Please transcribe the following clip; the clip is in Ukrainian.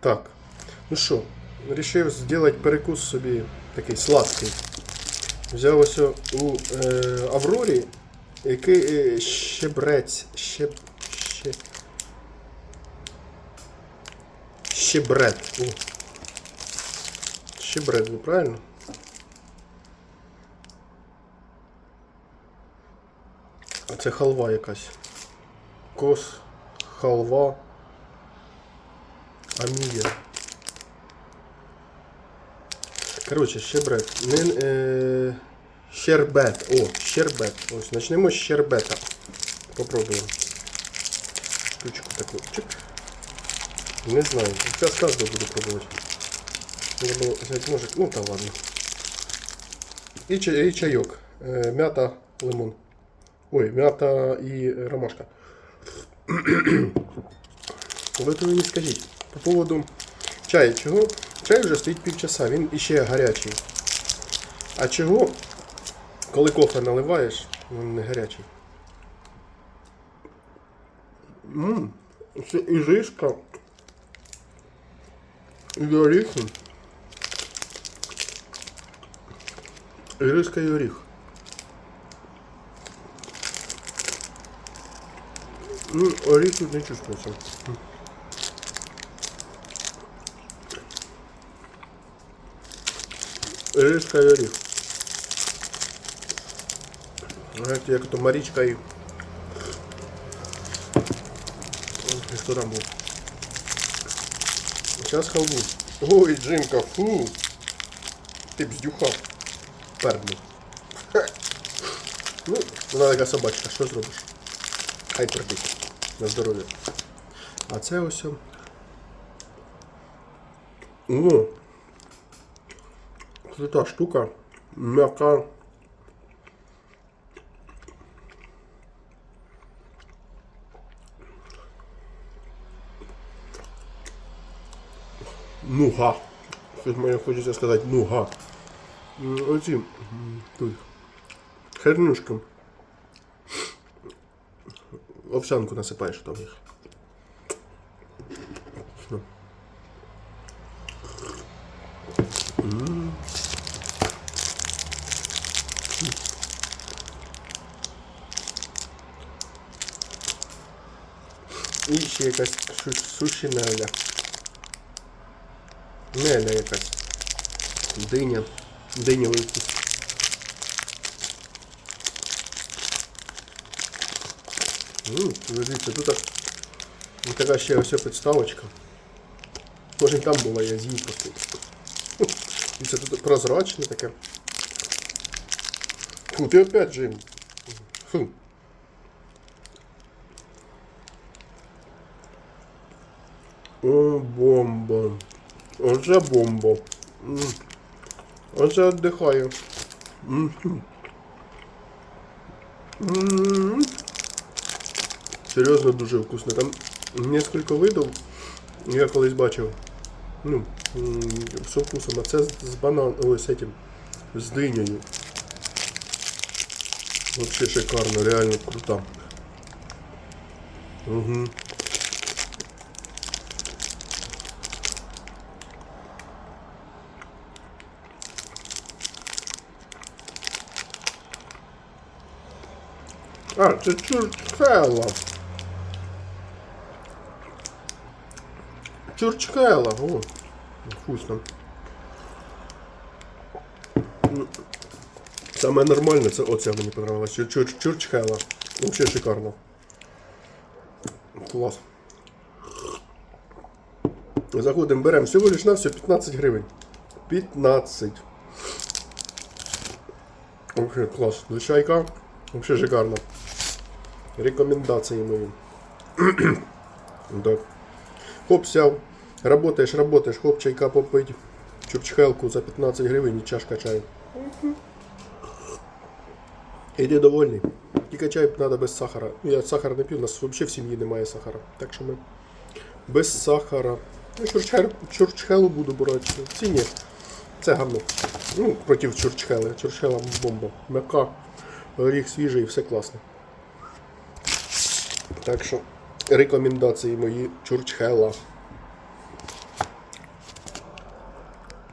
Так. Ну що, вирішив зробити перекус собі такий сладкий. Взяв ось у е, Аврорі, який е, щебрець. Щеб... Ще... Щебрет. О. Щебрет, ви правильно? А це халва якась. Кос, халва, амія. Коротше, щебрет. Не, е, щербет. О, щербет. Ось, почнемо з щербета. Попробуємо. Штучку таку. Чик. Не знаю. Зараз кожного буду пробувати. Треба було взяти ножик. Ну та ладно. І, чай, і чайок. Е, мята, лимон. Ой, мята і ромашка. Ви то мені скажіть. По поводу чаю, чого? Чай вже стоїть півчаса, він іще гарячий. А чого, коли кофе наливаєш, він не гарячий? Ммм, це і жишка, і оріхи. І і оріх. Ну, оріх тут не чувствується. Риска і оріх. Знаєте, як то Марічка і... Ой, Хто там був? Зараз халву. Ой, Джимка, фу. Ти б здюхав. Пердний. Ну, вона така собачка, що зробиш? Хай терпить. На здоров'я. А це ось. Ну. Це та штука. М'яка. Нуга. Щось мені хочеться сказати нуга. М, Оці м, тут. Хернюшки. Овсянку насипаєш там їх. І ще якась суші неля. Неля якась. Диня. Динявий вкус. Дивіться, тут ось така ще ось підставочка. Може і там була, я з'їв просто. І це тут прозрачне таке. Фу, ти опять Джим. Фу. О, бомба. Оце бомба. Оце віддихаю. Серйозно дуже вкусно. Там несколько видів. Я колись бачив. Ну, з вкусом, а це з, з банан, ой, этим, з динею. Вообще шикарно, реально круто. Угу. А, це чурчхела. Чурчхела, о, вкусно. М, Саме нормальне це оце мені понравилось. Чур, чур, чурчхела. Вообще шикарно. Клас. Заходимо, беремо всього лиш на все 15 гривень. 15. Вообще клас. Звичайка. Вообще шикарно. Рекомендації мої. да. Хоп, сяв. Работаєш, работаєш, хоп, чайка попить. Чурчхелку за 15 гривень і чашка чаю. Іди довольний. Тільки чай треба без сахара. Я сахар не п'ю, у нас взагалі в сім'ї немає сахара. Так що ми без сахара. Ну, чурчхелу буду брати. Ці ні. Це гавно. Ну, проти чурчхели. Чурчхела бомба. М'яка, горіх свіжий, все класно. Так що рекомендації мої чурчхела.